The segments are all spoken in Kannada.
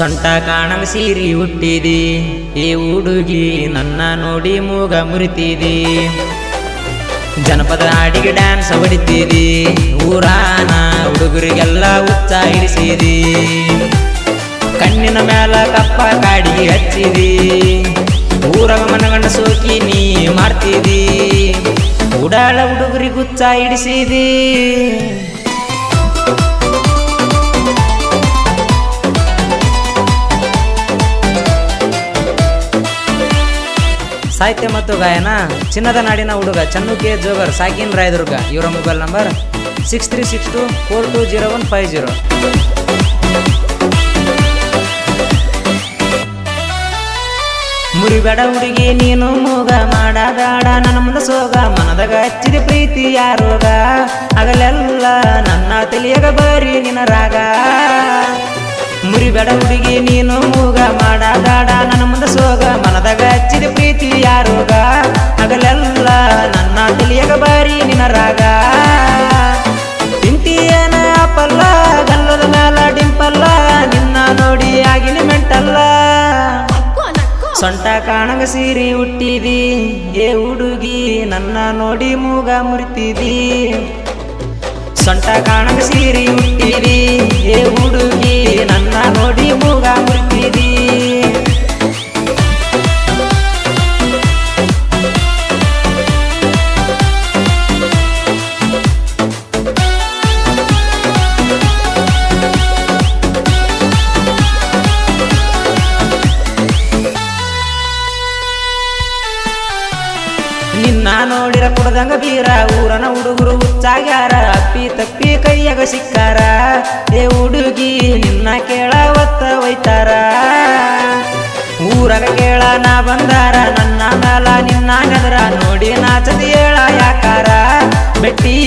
ಸೊಂಟ ಕಾಣಂಗ ಸೀರಿ ಹುಟ್ಟಿದೆ. ಈ ಹುಡುಗಿ ನನ್ನ ನೋಡಿ ಮೂಗ ಮುರಿತಿದೆ. ಜನಪದ ಹಾಡಿಗೆ ಡ್ಯಾನ್ಸ್ ಹೊಡಿತೀರಿ ಊರಾನ ಹುಡುಗರಿಗೆಲ್ಲ ಹಿಡಿಸಿದಿ ಕಣ್ಣಿನ ಮೇಲ ಕಪ್ಪ ಕಾಡಿ ಹಚ್ಚಿದಿ. ಊರ ಮನಗಂಡ ಸೋಕಿ ನೀ ಮಾಡ್ತೀರಿ ಉಡಾಳ ಹುಡುಗರಿಗೆ ಉತ್ಸಾಹ ಸಾಹಿತ್ಯ ಮತ್ತು ಗಾಯನ, ಚಿನ್ನದ ನಾಡಿನ ಹುಡುಗ ಚನ್ನು ಕೆ ಜೋಗರ್, ಸಾಕಿನ್ ರಾಯದುರ್ಗ. ಇವರ mobile number six three six two four two zero one five zero ಮುರಿಬೇಡ ಹುಡುಗಿ, ನೀನು ಮೂಗ ಮಾಡಾದಾಡ, ನನ್ನ ಮುಂದೆ ಸೋಗ ಮನದಾಗ ಹಚ್ಚಿದ ಪ್ರೀತಿ ಯಾರೋಗ ಹಗಲೆಲ್ಲ ನನ್ನ ತಿಳಿಯಗ ಬರೀ ನಿನ್ನ ರಾಗ. ಮುರಿಬೇಡ ಹುಡುಗಿ, ನೀನು ಮೂಗ ಮಾಡಾದಾಡ, ನನ್ನ ಮುಂದೆ ಸೋಗ ಮನದಾಗ ಸೊಂಟ ಕಾಣಗ ಸೀರಿ ಹುಟ್ಟಿದಿ ಏ ಹುಡುಗಿ ನನ್ನ ನೋಡಿ ಮೂಗ ಮುರಿತಿದಿ. ಸೊಂಟ ಕಾಣಗ ಸೀರಿ ಹುಟ್ಟಿದಿ ಏ ಹುಡುಗಿ ನನ್ನ ನೋಡಿ ಮೂಗ ಮುರಿತಿದಿ. ನಿನ್ನ ನೋಡಿರ ಕುಡದಂಗ ಬೀರ. ಊರನ ಹುಡುಗರು ಹುಚ್ಚಾಗ್ಯಾರ. ಅಪ್ಪಿ ತಪ್ಪಿ ಕೈಯಾಗ ಸಿಕ್ಕಾರ. ಏ ಹುಡುಗಿ, ನಿನ್ನ ಕೇಳ ಒತ್ತ ಒಯ್ತಾರ. ಊರಾಗ ಕೇಳ ನಾ ಬಂದಾರ. ನನ್ನ ಮ್ಯಾಲ ನಿನ್ನ ಗದ್ರ ನೋಡಿ ನಾಚದಿ ಹೇಳ ಯಾಕಾರ. ಬೆಟ್ಟಿಗಿ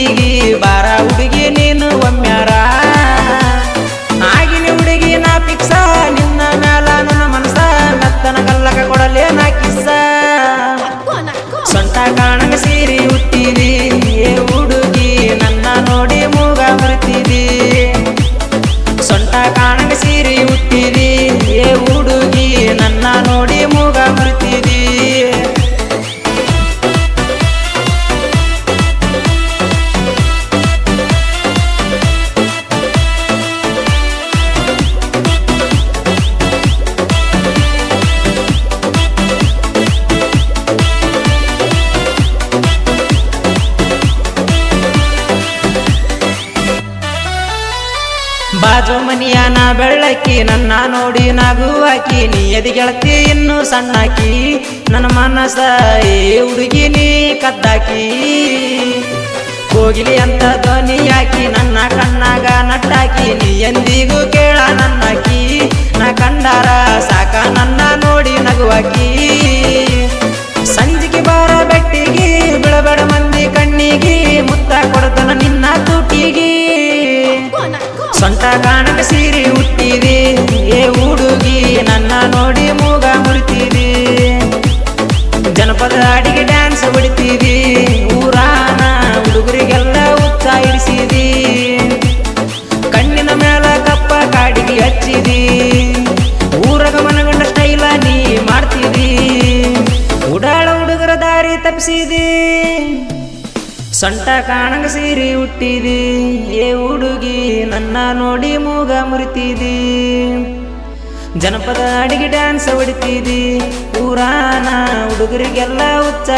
ಬೆಳ್ಳಕ್ಕಿ, ನನ್ನ ನೋಡಿ ನಗುವಾಕಿ ನೀ ಎದಿ ಗೆಳತಿ ಇನ್ನು ಸಣ್ಣಾಕಿ ನನ್ನ ಮನಸ ಏ ಹುಡುಗಿ ನೀ ಕದ್ದಾಕಿ ಹೋಗಿಲಿ ಅಂತ ಧ್ವನಿ ಹಾಕಿ, ನನ್ನ ಕಣ್ಣಾಗ ನಟ್ಟಾಕಿ ನೀ ಎಂದಿಗೂ ಕೇಳ ನನ್ನಾಕಿ ನಾ ಕಂಡಾರ ಸಾಕ, ನನ್ನ ನೋಡಿ ನಗುವಾಕಿ ಸೊಂಟ ಕಾಣಕ ಸೀರೆ ಹುಟ್ಟಿದಿ ಏ ಹುಡುಗಿ, ನನ್ನ ನೋಡಿ ಮೂಗ ಮುರಿತಿದಿ. ಜನಪದ ಆಡಿಗೆ ಡ್ಯಾನ್ಸ್ ಹೊಡಿತಿದಿ. ಊರಾನ ಹುಡುಗರಿಗೆಲ್ಲ ಉತ್ಸಾಹ ಇರಿಸಿದಿ ಕಣ್ಣಿನ ಮೇಲ ಕಪ್ಪ ಕಾಡಿಗೆ ಹಚ್ಚಿದಿ. ಊರಗ ಮನಗಂಡ ಸ್ಟೈಲ ನೀ ಮಾಡ್ತೀವಿ ಉಡಾಳ ಹುಡುಗರ ದಾರಿ ತಪ್ಪಿಸಿದಿ ಸೊಂಟ ಕಾಣಂಗ ಸೀರಿ ಹುಟ್ಟಿದಿ ಏ ಹುಡುಗಿ ನನ್ನ ನೋಡಿ ಮೂಗ ಮುರಿತಿದಿ. ಜನಪದ ಅಡಿಗೆ ಡ್ಯಾನ್ಸ್ ಹೊಡಿತಿದಿ, ಪುರಾಣ ಹುಡುಗರಿಗೆಲ್ಲ ಉಚ್ಚ